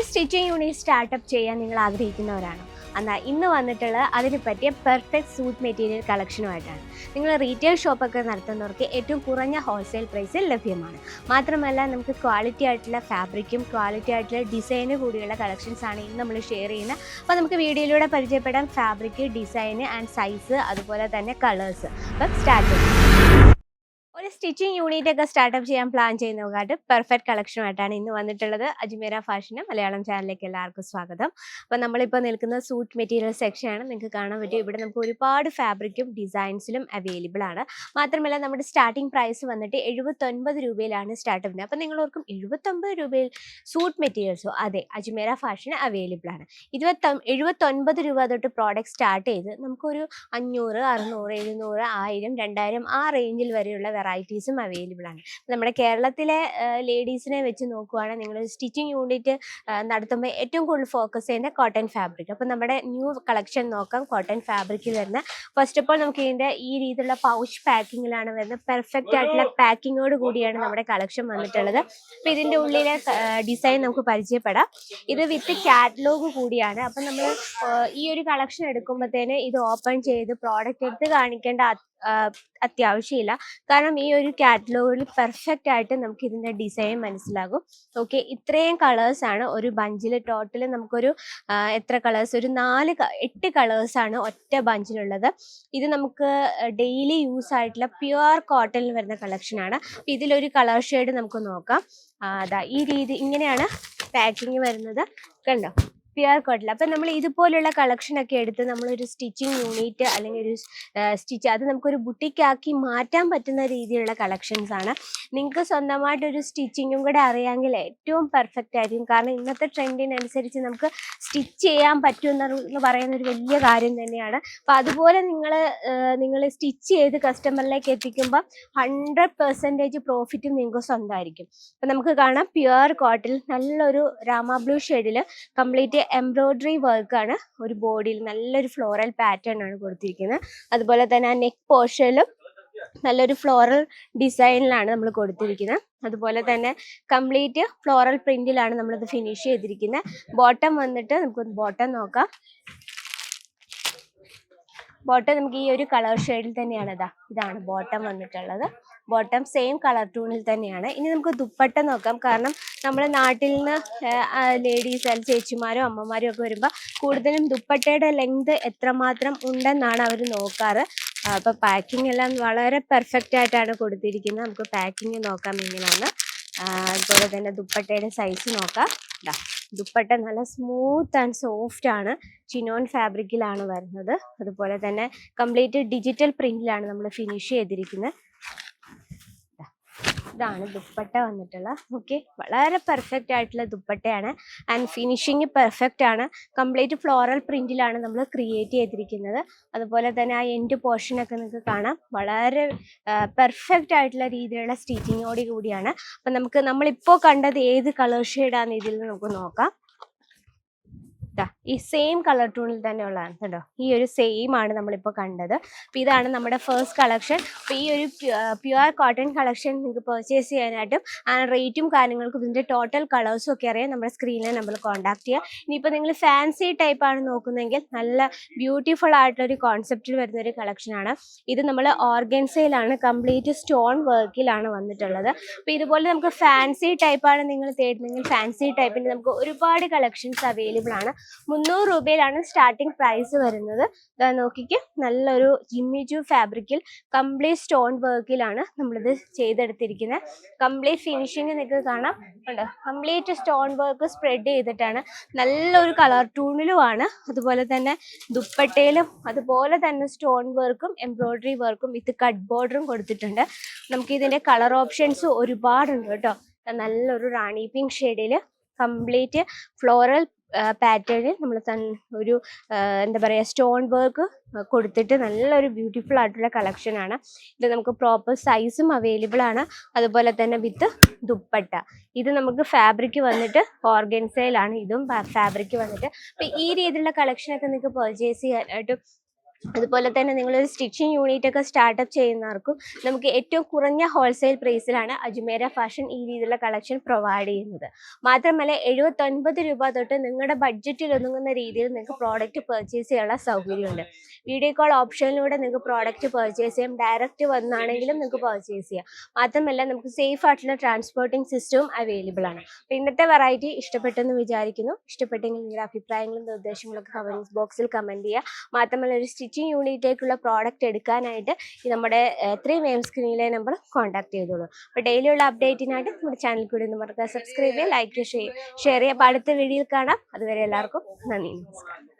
ഒരു stitching unit startup ചെയ്യാൻ നിങ്ങൾ ആഗ്രഹിക്കുന്നവരാണോ. എന്നാൽ ഇന്ന് വന്നിട്ടുള്ളത് അതിന് പറ്റിയ പെർഫെക്റ്റ് സൂട്ട് മെറ്റീരിയൽ കളക്ഷനുമായിട്ടാണ് നിങ്ങൾ റീറ്റെയിൽ ഷോപ്പൊക്കെ നടത്തുന്നവർക്ക് ഏറ്റവും കുറഞ്ഞ ഹോൾസെയിൽ പ്രൈസിൽ ലഭ്യമാണ്. മാത്രമല്ല നമുക്ക് ക്വാളിറ്റി ആയിട്ടുള്ള ഫാബ്രിക്കും ക്വാളിറ്റി ആയിട്ടുള്ള ഡിസൈന് കൂടിയുള്ള കളക്ഷൻസ് ആണ് ഇന്ന് നമ്മൾ ഷെയർ ചെയ്യുന്നത്. അപ്പോൾ നമുക്ക് വീഡിയോയിലൂടെ പരിചയപ്പെടാം ഫാബ്രിക് ഡിസൈന് ആൻഡ് സൈസ് അതുപോലെ തന്നെ കളേഴ്സ് അപ്പം സ്റ്റാർട്ട് ചെയ്യാം. സ്റ്റിച്ചിങ് യൂണിറ്റ് ഒക്കെ സ്റ്റാർട്ടപ്പ് ചെയ്യാൻ പ്ലാൻ ചെയ്യുന്നവർക്ക് പെർഫെക്റ്റ് കളക്ഷനുമായിട്ടാണ് ഇന്ന് വന്നിട്ടുള്ളത്. അജ്മീര ഫാഷന് മലയാളം ചാനലിലേക്ക് എല്ലാവർക്കും സ്വാഗതം. അപ്പോൾ നമ്മളിപ്പോൾ നിൽക്കുന്ന സൂട്ട് മെറ്റീരിയൽ സെക്ഷനാണ് നിങ്ങൾക്ക് കാണാൻ പറ്റും. ഇവിടെ നമുക്ക് ഒരുപാട് ഫാബ്രിക്കും ഡിസൈൻസിലും അവൈലബിൾ ആണ്. മാത്രമല്ല നമ്മുടെ സ്റ്റാർട്ടിംഗ് പ്രൈസ് വന്നിട്ട് എഴുപത്തൊൻപത് രൂപയിലാണ് സ്റ്റാർട്ട് അപ്പം നിങ്ങൾ ഓർക്കും എഴുപത്തൊമ്പത് രൂപയിൽ സൂട്ട് മെറ്റീരിയൽസോ അതെ അജ്മീര ഫാഷന് അവൈലബിൾ ആണ്. ഇരുപത്തൊ എഴുപത്തൊൻപത് രൂപ തൊട്ട് പ്രോഡക്റ്റ് സ്റ്റാർട്ട് ചെയ്ത് നമുക്കൊരു അഞ്ഞൂറ് അറുന്നൂറ് എഴുന്നൂറ് ആയിരം രണ്ടായിരം ആ റേഞ്ചിൽ വരെയുള്ള വെറൈറ്റീസും അവൈലബിൾ ആണ്. നമ്മുടെ കേരളത്തിലെ ലേഡീസിനെ വെച്ച് നോക്കുവാണെങ്കിൽ നിങ്ങൾ സ്റ്റിച്ചിങ് യൂണിറ്റ് നടത്തുമ്പോൾ ഏറ്റവും കൂടുതൽ ഫോക്കസ് ചെയ്യുന്ന കോട്ടൺ ഫാബ്രിക് അപ്പം നമ്മുടെ ന്യൂ കളക്ഷൻ നോക്കാം കോട്ടൺ ഫാബ്രിക്കിൽ വരുന്ന. ഫസ്റ്റ് ഓഫ് ഓൾ നമുക്ക് ഇതിന്റെ ഈ രീതിയിലുള്ള പൗച്ച് പാക്കിങ്ങിലാണ് വരുന്നത്. പെർഫെക്റ്റ് ആയിട്ടുള്ള പാക്കിങ്ങോട് കൂടിയാണ് നമ്മുടെ കളക്ഷൻ വന്നിട്ടുള്ളത്. അപ്പം ഇതിന്റെ ഉള്ളിലെ ഡിസൈൻ നമുക്ക് പരിചയപ്പെടാം. ഇത് വിത്ത് കാറ്റലോഗ് കൂടിയാണ്. അപ്പം നമ്മൾ ഈ ഒരു കളക്ഷൻ എടുക്കുമ്പോഴത്തേന് ഇത് ഓപ്പൺ ചെയ്ത് പ്രോഡക്റ്റ് എടുത്ത് കാണിക്കേണ്ട അത്യാവശ്യമില്ല. കാരണം ഈ ഒരു കാറ്റലോഗിൽ പെർഫെക്റ്റ് ആയിട്ട് നമുക്ക് ഇതിന്റെ ഡിസൈൻ മനസ്സിലാകും. ഓക്കെ ഇത്രയും കളേഴ്സാണ് ഒരു ബഞ്ചിൽ ടോട്ടൽ നമുക്കൊരു എത്ര കളേഴ്സ് ഒരു നാല് എട്ട് കളേഴ്സാണ് ഒറ്റ ബഞ്ചിലുള്ളത് ഇത് നമുക്ക് ഡെയിലി യൂസ് ആയിട്ടുള്ള പ്യുവർ കോട്ടണിൽ വരുന്ന കളക്ഷനാണ് അപ്പോൾ ഇതിലൊരു കളർ ഷെയ്ഡ് നമുക്ക് നോക്കാം. അതാ ഈ രീതി ഇങ്ങനെയാണ് പാക്കിങ് വരുന്നത്. കണ്ടോ? പ്യുവർ കോട്ടൺ അപ്പം നമ്മൾ ഇതുപോലുള്ള കളക്ഷൻ ഒക്കെ എടുത്ത് നമ്മളൊരു സ്റ്റിച്ചിങ് യൂണിറ്റ് അല്ലെങ്കിൽ ഒരു സ്റ്റിച്ച് അത് നമുക്കൊരു ബുട്ടിക്കാക്കി മാറ്റാൻ പറ്റുന്ന രീതിയിലുള്ള കളക്ഷൻസ് ആണ്. നിങ്ങൾക്ക് സ്വന്തമായിട്ടൊരു സ്റ്റിച്ചിങ്ങും കൂടെ അറിയാമെങ്കിൽ ഏറ്റവും പെർഫെക്റ്റ് ആയിരിക്കും. കാരണം ഇന്നത്തെ ട്രെൻഡിനനുസരിച്ച് നമുക്ക് സ്റ്റിച്ച് ചെയ്യാൻ പറ്റുമെന്ന് പറയുന്ന ഒരു വലിയ കാര്യം തന്നെയാണ്. അപ്പം അതുപോലെ നിങ്ങൾ നിങ്ങൾ സ്റ്റിച്ച് ചെയ്ത് കസ്റ്റമറിലേക്ക് എത്തിക്കുമ്പോൾ ഹൺഡ്രഡ് പെർസെന്റേജ് പ്രോഫിറ്റും നിങ്ങൾക്ക് സ്വന്തമായിരിക്കും. അപ്പം നമുക്ക് കാണാം. പ്യുവർ കോട്ടിൽ നല്ലൊരു രാമ ബ്ലൂ ഷെയ്ഡിൽ കംപ്ലീറ്റ് എംബ്രോയ്ഡറി വർക്കാണ് ഒരു ബോഡിയിൽ നല്ലൊരു ഫ്ലോറൽ പാറ്റേൺ ആണ് കൊടുത്തിരിക്കുന്നത്. അതുപോലെ തന്നെ ആ നെക്ക് പോർഷനിലും നല്ലൊരു ഫ്ലോറൽ ഡിസൈനിലാണ് നമ്മൾ കൊടുത്തിരിക്കുന്നത്. അതുപോലെ തന്നെ കംപ്ലീറ്റ് ഫ്ലോറൽ പ്രിന്റിലാണ് നമ്മളിത് ഫിനിഷ് ചെയ്തിരിക്കുന്നത്. ബോട്ടം വന്നിട്ട് നമുക്ക് ബോട്ടം നോക്കാം. ബോട്ടം നമുക്ക് ഈ ഒരു കളർ ഷെയ്ഡിൽ തന്നെയാണ് ഇതാ. ഇതാണ് ബോട്ടം വന്നിട്ടുള്ളത്. ബോട്ടം സെയിം കളർ ടൂണിൽ തന്നെയാണ്. ഇനി നമുക്ക് ദുപ്പട്ട നോക്കാം. കാരണം നമ്മുടെ നാട്ടിൽ നിന്ന് ലേഡീസ് അല്ലെങ്കിൽ ചേച്ചിമാരും അമ്മമാരും ഒക്കെ വരുമ്പോൾ കൂടുതലും ദുപ്പട്ടയുടെ ലെങ്ത് എത്രമാത്രം ഉണ്ടെന്നാണ് അവർ നോക്കാറ്. അപ്പോൾ അപ്പൊ പാക്കിംഗ് എല്ലാം വളരെ പെർഫെക്റ്റ് ആയിട്ടാണ് കൊടുത്തിരിക്കുന്നത്. നമുക്ക് പാക്കിംഗ് നോക്കാം എങ്ങനെയാണ് ആ, അതുപോലെ തന്നെ ദുപ്പട്ടയുടെ സൈസ് നോക്കാം. ദാ, ദുപ്പട്ട നല്ല സ്മൂത്ത് ആൻഡ് സോഫ്റ്റ് ആണ്. ചിനോൺ ഫാബ്രിക്കിലാണ് വരുന്നത്. അതുപോലെ തന്നെ കംപ്ലീറ്റ് ഡിജിറ്റൽ പ്രിന്റിലാണ് നമ്മൾ ഫിനിഷ് ചെയ്തിരിക്കുന്നത്. ഇതാണ് ദുപ്പട്ട വന്നിട്ടുള്ള. ഓക്കെ വളരെ പെർഫെക്റ്റ് ആയിട്ടുള്ള ദുപ്പട്ടയാണ്. ആൻഡ് ഫിനിഷിങ് പെർഫെക്റ്റ് ആണ്. കംപ്ലീറ്റ് ഫ്ലോറൽ പ്രിന്റിലാണ് നമ്മൾ ക്രിയേറ്റ് ചെയ്തിരിക്കുന്നത്. അതുപോലെ തന്നെ ആ എൻഡ് പോർഷനൊക്കെ നിങ്ങൾക്ക് കാണാം. വളരെ പെർഫെക്റ്റ് ആയിട്ടുള്ള രീതിയിലുള്ള സ്റ്റിച്ചിങ്ങോട് കൂടിയാണ്. അപ്പം നമുക്ക് നമ്മളിപ്പോൾ കണ്ടത് ഏത് കളർ ഷെയ്ഡാന്ന് ഇതിൽ നമുക്ക് നോക്കാം. ഈ സെയിം കളർ ടൂണിൽ തന്നെ ഉള്ളതാണ് കേട്ടോ. ഈ ഒരു സെയിം ആണ് നമ്മളിപ്പോൾ കണ്ടത്. അപ്പോൾ ഇതാണ് നമ്മുടെ ഫസ്റ്റ് കളക്ഷൻ അപ്പോൾ ഈ ഒരു പ്യുവർ കോട്ടൺ കളക്ഷൻ നിങ്ങൾക്ക് പർച്ചേസ് ചെയ്യാനായിട്ടും ആ റേറ്റും കാര്യങ്ങൾക്കും ഇതിന്റെ ടോട്ടൽ കളേഴ്സും ഒക്കെ അറിയാൻ നമ്മുടെ സ്ക്രീനിൽ നമ്മൾ കോൺടാക്ട് ചെയ്യുക ഇനിയിപ്പോൾ നിങ്ങൾ ഫാൻസി ടൈപ്പ് ആണ് നോക്കുന്നതെങ്കിൽ നല്ല ബ്യൂട്ടിഫുൾ ആയിട്ടുള്ള ഒരു കോൺസെപ്റ്റിൽ വരുന്ന ഒരു കളക്ഷനാണ് ഇത് നമ്മൾ ഓർഗൻസയിലാണ് കംപ്ലീറ്റ് സ്റ്റോൺ വർക്കിലാണ് വന്നിട്ടുള്ളത്. അപ്പോൾ ഇതുപോലെ നമുക്ക് ഫാൻസി ടൈപ്പാണ് നിങ്ങൾ തേടുന്നെങ്കിൽ ഫാൻസി ടൈപ്പിന്റെ നമുക്ക് ഒരുപാട് കളക്ഷൻസ് അവൈലബിൾ ആണ്. മുന്നൂറ് രൂപയിലാണ് സ്റ്റാർട്ടിംഗ് പ്രൈസ് വരുന്നത്. ഇതാ നോക്കിക്ക് നല്ലൊരു ജിമ്മിജു ഫാബ്രിക്കിൽ കംപ്ലീറ്റ് സ്റ്റോൺ വർക്കിലാണ് നമ്മളിത് ചെയ്തെടുത്തിരിക്കുന്നത് കംപ്ലീറ്റ് ഫിനിഷിങ് നിങ്ങൾക്ക് കാണാം. ഉണ്ട് കംപ്ലീറ്റ് സ്റ്റോൺ വർക്ക് സ്പ്രെഡ് ചെയ്തിട്ടാണ് നല്ലൊരു കളർ ടൂണിലുമാണ് അതുപോലെ തന്നെ ദുപ്പട്ടയിലും അതുപോലെ തന്നെ സ്റ്റോൺ വർക്കും എംബ്രോയിഡറി വർക്കും വിത്ത് കട്ട് ബോർഡറും കൊടുത്തിട്ടുണ്ട്. നമുക്ക് ഇതിന്റെ കളർ ഓപ്ഷൻസ് ഒരുപാടുണ്ട് കേട്ടോ. നല്ലൊരു റാണി പിങ്ക് ഷെയ്ഡിൽ കംപ്ലീറ്റ് ഫ്ലോറൽ പാറ്റേണിൽ നമ്മൾ ഒരു ആ, എന്താ പറയുക സ്റ്റോൺ വർക്ക് കൊടുത്തിട്ട് നല്ലൊരു ബ്യൂട്ടിഫുൾ ആയിട്ടുള്ള കളക്ഷൻ ആണ്. ഇത് നമുക്ക് പ്രോപ്പർ സൈസും അവൈലബിൾ ആണ്. അതുപോലെ തന്നെ വിത്ത് ദുപ്പട്ട. ഇത് നമുക്ക് ഫാബ്രിക് വന്നിട്ട് ഓർഗൻസയിലാണ് ഇതും ഫാബ്രിക് വന്നിട്ട്. അപ്പം ഈ രീതിയിലുള്ള കളക്ഷനൊക്കെ നിങ്ങൾക്ക് പർച്ചേസ് ചെയ്യാനായിട്ട് അതുപോലെ തന്നെ നിങ്ങളൊരു സ്റ്റിച്ചിങ് യൂണിറ്റ് ഒക്കെ സ്റ്റാർട്ടപ്പ് ചെയ്യുന്നവർക്കും നമുക്ക് ഏറ്റവും കുറഞ്ഞ ഹോൾസെയിൽ പ്രൈസിലാണ് അജ്മേര ഫാഷൻ ഈ രീതിയിലുള്ള കളക്ഷൻ പ്രൊവൈഡ് ചെയ്യുന്നത്. മാത്രമല്ല എഴുപത്തൊൻപത് രൂപ തൊട്ട് നിങ്ങളുടെ ബഡ്ജറ്റിൽ ഒതുങ്ങുന്ന രീതിയിൽ നിങ്ങൾക്ക് പ്രോഡക്റ്റ് പർച്ചേസ് ചെയ്യാനുള്ള സൗകര്യമുണ്ട്. വീഡിയോ കോൾ ഓപ്ഷനിലൂടെ നിങ്ങൾക്ക് പ്രോഡക്റ്റ് പർച്ചേസ് ചെയ്യാം. ഡയറക്റ്റ് വന്നാണെങ്കിലും നിങ്ങൾക്ക് പർച്ചേസ് ചെയ്യാം. മാത്രമല്ല നമുക്ക് സേഫ് ആയിട്ടുള്ള ട്രാൻസ്പോർട്ടിംഗ് സിസ്റ്റവും അവൈലബിൾ ആണ്. അപ്പം ഇന്നത്തെ വെറൈറ്റി ഇഷ്ടപ്പെട്ടെന്ന് വിചാരിക്കുന്നു. ഇഷ്ടപ്പെട്ടെങ്കിൽ നിങ്ങളുടെ അഭിപ്രായങ്ങളും നിർദ്ദേശങ്ങളൊക്കെ കമന്റ് ബോക്സിൽ കമന്റ് ചെയ്യുക. മാത്രമല്ല ഒരു സ്റ്റിച്ചിങ് യൂണിറ്റിലേക്കുള്ള പ്രോഡക്റ്റ് എടുക്കാനായിട്ട് നമ്മുടെ ത്രീ മെയിം സ്ക്രീനിലെ നമ്പർ കോൺടാക്ട് ചെയ്തോളൂ. അപ്പോൾ ഡെയിലിയുള്ള അപ്ഡേറ്റിനായിട്ട് നമ്മുടെ ചാനൽ കൂടി ഒന്ന് മറക്കുക സബ്സ്ക്രൈബ് ചെയ്യുക ലൈക്ക് ചെയ്യുക ഷെയർ ചെയ്യുക. അപ്പോൾ അടുത്ത വീഡിയോയിൽ കാണാം. അതുവരെ എല്ലാവർക്കും നന്ദി നമസ്കാരം.